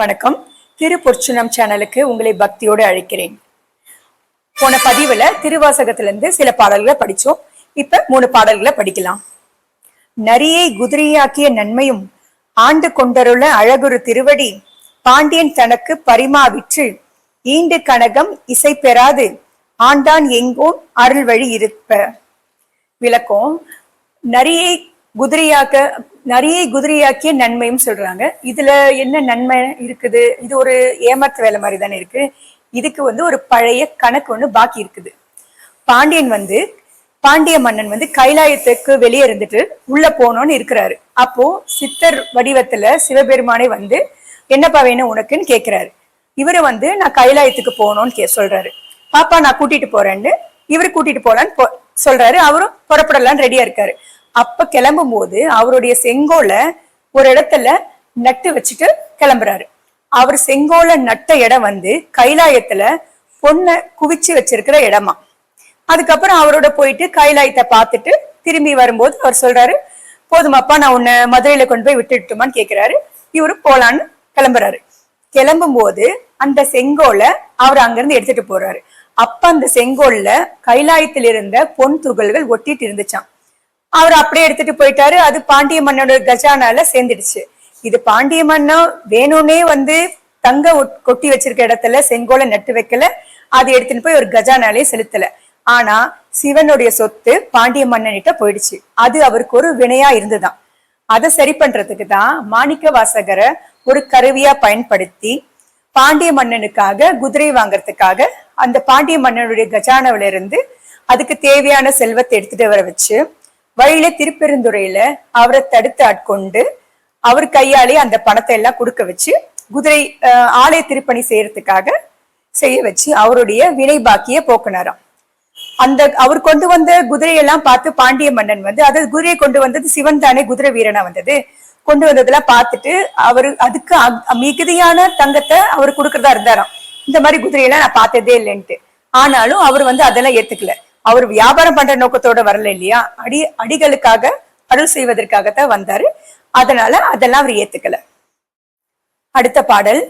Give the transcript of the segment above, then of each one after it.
வணக்கம். திரு பொற்சுனம் சேனலுக்கு உங்களை பக்தியோடு அழைக்கிறேன். போன பதிவுல திருவாசகத்திலிருந்து சில பாடல்களை படிச்சோம். இப்ப மூணு பாடல்களை படிக்கலாம். நரியை குதிரையாக்கிய நன்மையும் ஆண்டு கொண்டருள அழகுரு திருவடி பாண்டியன் தனக்கு பரிமாவிற்று ஈண்டு கனகம் இசை பெறாது ஆண்டான் எங்கோ அருள் வழி இருப்ப. விளக்கம். நரியை குதிரையாக்க நிறைய குதிரையாக்கிய நன்மையும் சொல்றாங்க. இதுல என்ன நன்மை இருக்குது? இது ஒரு ஏமாற்று வேலை மாதிரி தானே இருக்கு. இதுக்கு வந்து ஒரு பழைய கணக்கு ஒண்ணு பாக்கி இருக்குது. பாண்டியன் வந்து பாண்டிய மன்னன் வந்து கைலாயத்துக்கு வெளியே இருந்துட்டு உள்ள போனோம்னு இருக்கிறாரு. அப்போ சித்தர் வடிவத்துல சிவபெருமானே வந்து என்னப்பா வேணும் உனக்குன்னு கேக்குறாரு. இவரு வந்து நான் கைலாயத்துக்கு போகணும்னு கே சொல்றாரு. பாப்பா நான் கூட்டிட்டு போறேன்னு. இவரு கூட்டிட்டு போலான்னு போ- சொல்றாரு. அவரும் புறப்படலான்னு ரெடியா இருக்காரு. அப்ப கிளம்பும் போது அவருடைய செங்கோலை ஒரு இடத்துல நட்டு வச்சுட்டு கிளம்புறாரு. அவர் செங்கோல நட்ட இடம் வந்து கைலாயத்துல பொண்ணை குவிச்சு வச்சிருக்கிற இடமா. அதுக்கப்புறம் அவரோட போயிட்டு கைலாயத்தை பார்த்துட்டு திரும்பி வரும்போது அவர் சொல்றாரு போதுமாப்பா நான் உன்னை மதுரையில கொண்டு போய் விட்டுட்டுமான்னு கேக்குறாரு. இவரு போலான்னு கிளம்புறாரு. கிளம்பும் போது அந்த செங்கோலை அவர் அங்கிருந்து எடுத்துட்டு போறாரு. அப்ப அந்த செங்கோல்ல கைலாயத்தில் இருந்த பொன் துகள்கள் ஒட்டிட்டு இருந்துச்சாம். அவர் அப்படியே எடுத்துட்டு போயிட்டாரு. அது பாண்டிய மன்னோட கஜானால சேர்ந்துடுச்சு. இது பாண்டிய மன்னன் வேணும்னே வந்து தங்க ஒட்- கொட்டி வச்சிருக்க இடத்துல செங்கோலை நட்டு வைக்கல. அது எடுத்துட்டு போய் ஒரு கஜானாலே செலுத்தல. ஆனா சிவனுடைய சொத்து பாண்டிய மன்னனிட்ட போயிடுச்சு. அது அவருக்கு ஒரு வினையா இருந்துதான். அதை சரி பண்றதுக்கு தான் மாணிக்க வாசகரை ஒரு கருவியா பயன்படுத்தி பாண்டிய மன்னனுக்காக குதிரை வாங்குறதுக்காக அந்த பாண்டிய மன்னனுடைய கஜானாவில இருந்து அதுக்கு தேவையான செல்வத்தை எடுத்துட்டு வர வச்சு வழியில திருப்பெருந்துறையில அவரை தடுத்து ஆட்கொண்டு அவர் கையாலே அந்த பணத்தை எல்லாம் கொடுக்க வச்சு குதிரை ஆலய திருப்பணி செய்யறதுக்காக செய்ய வச்சு அவருடைய வினை பாக்கிய போக்குனாராம். அந்த அவர் கொண்டு வந்த குதிரையெல்லாம் பார்த்து பாண்டிய மன்னன் வந்து அதாவது குதிரையை கொண்டு வந்தது சிவன் தானே குதிரை வீரனா வந்தது. கொண்டு வந்ததெல்லாம் பார்த்துட்டு அவர் அதுக்கு மிகுதியான தங்கத்தை அவர் கொடுக்கறதா இருந்தாராம். இந்த மாதிரி குதிரையெல்லாம் நான் பார்த்ததே இல்லைன்ட்டு. ஆனாலும் அவர் வந்து அதெல்லாம் ஏத்துக்கல. அவர் வியாபாரம் பண்ற நோக்கத்தோட வரல இல்லையா? அடி அடிகளுக்காக அருள் செய்வதற்காகத்தான் வந்தாரு. அதனால அதெல்லாம் அவர் ஏத்துக்கல. அடுத்த பாடல்.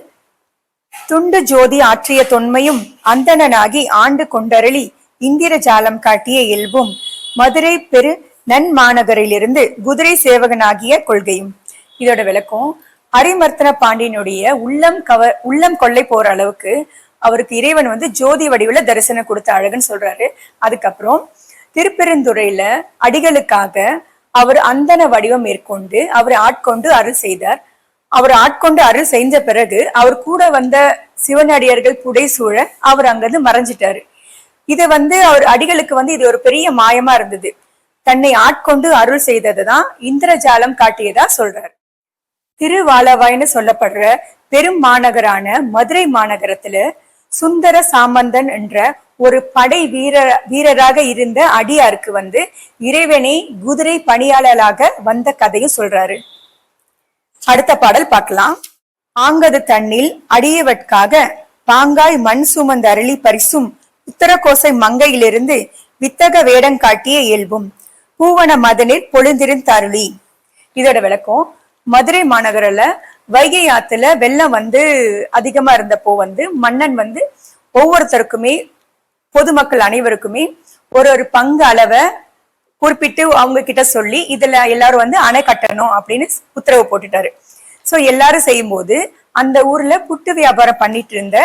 துண்டு ஜோதி ஆற்றிய தொன்மையும் அந்தணனாகி ஆண்டு கொண்டருளி இந்திர ஜாலம் காட்டிய இயல்பும் மதுரை பெரு நன்மாநகரிலிருந்து குதிரை சேவகனாகிய கொள்கையும். இதோட விளக்கம். அரிமர்த்தன பாண்டியனுடைய உள்ளம் கவர் உள்ளம் கொள்ளை போற அளவுக்கு அவருக்கு இறைவன் வந்து ஜோதி வடிவில் தரிசனம் கொடுத்த அழகுன்னு சொல்றாரு. அதுக்கப்புறம் திருப்பெருந்துறையில அடிகளுக்காக அவர் அந்தன வடிவம் மேற்கொண்டு அவரை ஆட்கொண்டு அருள் செய்தார். அவர் ஆட்கொண்டு அருள் செஞ்ச பிறகு அவர் கூட வந்த சிவனடியார்கள் புடைசூழ அவர் அங்கிருந்து மறைஞ்சிட்டாரு. இது வந்து அவர் அடிகளுக்கு வந்து இது ஒரு பெரிய மாயமா இருந்தது. தன்னை ஆட்கொண்டு அருள் செய்ததுதான் இந்திரஜாலம் காட்டியதா சொல்றார். திருவாலவாய்னு சொல்லப்படுற பெரும் மாநகரான மதுரை மாநகரத்துல சுந்தர சாமந்தன் என்ற ஒரு படை வீர வீரராக இருந்த அடியாருக்கு வந்து இறைவனை குதிரை பணியாளராக வந்த கதையும் சொல்றாரு. அடுத்த பாடல் பார்க்கலாம். ஆங்கது தன்னில் அடியவட்காக பாங்காய் மண் சுமந்த அருளி பரிசும் உத்தரகோசை மங்கையிலிருந்து வித்தக வேடம் காட்டிய இயல்பும். பூவன மதனில் பொழுந்திருந்தருளி இதோட விளக்கம் மதுரை மாநகரில் வைகை ஆத்துல வெள்ளம் வந்து அதிகமா இருந்தப்போ வந்து மன்னன் வந்து ஒவ்வொருத்தருக்குமே பொதுமக்கள் அனைவருக்குமே ஒரு ஒரு பங்கு அளவை குறிப்பிட்டு அவங்க கிட்ட சொல்லி இதுல எல்லாரும் வந்து அணை கட்டணும் அப்படின்னு உத்தரவு போட்டுட்டாரு. சோ எல்லாரும் செய்யும்போது அந்த ஊர்ல புட்டு வியாபாரம் பண்ணிட்டு இருந்த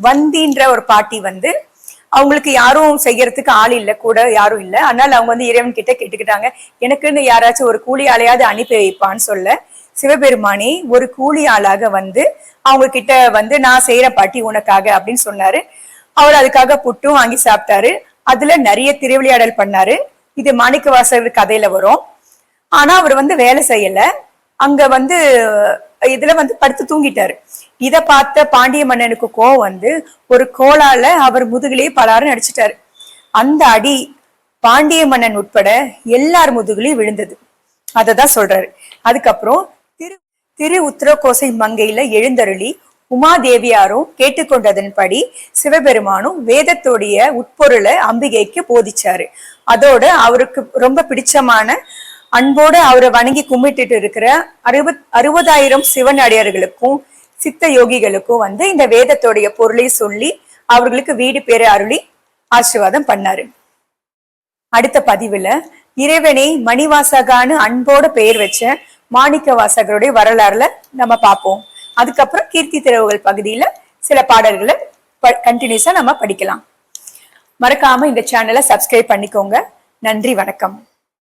வந்தின்ற ஒரு பாட்டி வந்து அவங்களுக்கு யாரும் செய்யறதுக்கு ஆள் இல்ல கூட யாரும் இல்ல. அதனால அவங்க வந்து இறைவன் கிட்ட கேட்டுக்கிட்டாங்க எனக்குன்னு யாராச்சும் ஒரு கூலி ஆலையாவது அனுப்பி வைப்பான்னு சொல்ல. சிவபெருமானே ஒரு கூலி ஆளாக வந்து அவங்க கிட்ட வந்து நான் செய்யற பாட்டி உனக்காக அப்படின்னு சொன்னாரு. அவர் அதுக்காக புட்டும் வாங்கி சாப்பிட்டாரு. அதுல நிறைய திருவிளையாடல் பண்ணாரு. இது மாணிக்கவாசகர் கதையில வரும். ஆனா அவர் வந்து வேலை செய்யல. அங்க வந்து இதுல வந்து படுத்து தூங்கிட்டாரு. இத பார்த்த பாண்டிய மன்னனுக்கு கோவம் வந்து ஒரு கோலால அவர் முதுகிலேயே பலாரம் அடிச்சிட்டாரு அந்த அடி பாண்டிய மன்னன் உட்பட எல்லார் முதுகுலையும் விழுந்தது. அதை தான் சொல்றாரு. அதுக்கப்புறம் திரு திரு உத்தரகோசை மங்கையில எழுந்தருளி உமாதேவியாரும் கேட்டுக்கொண்டதன்படி சிவபெருமானும் வேதத்தோடைய உட்பொருளை அம்பிகைக்கு போதிச்சாரு. அதோட அவருக்கு ரொம்ப பிடிச்சமான அன்போடு அவரை வணங்கி கும்பிட்டுட்டு இருக்கிற அறுபத் அறுபதாயிரம் சிவன் அடியார்களுக்கும் சித்த யோகிகளுக்கும் வந்து இந்த வேதத்தோடைய பொருளை சொல்லி அவர்களுக்கு வீடு பேரை அருளி ஆசீர்வாதம் பண்ணாரு. அடுத்த பதிவுல இறைவனை மணிவாசகான்னு அன்போட பெயர் வச்ச மாணிக்க வாசகருடைய வரலாறுல நம்ம பார்ப்போம். அதுக்கப்புறம் கீர்த்தி திறவுகள் பகுதியில சில பாடல்களை கண்டினியூஸா நம்ம படிக்கலாம். மறக்காம இந்த சேனலை சப்ஸ்கிரைப் பண்ணிக்கோங்க. நன்றி வணக்கம்.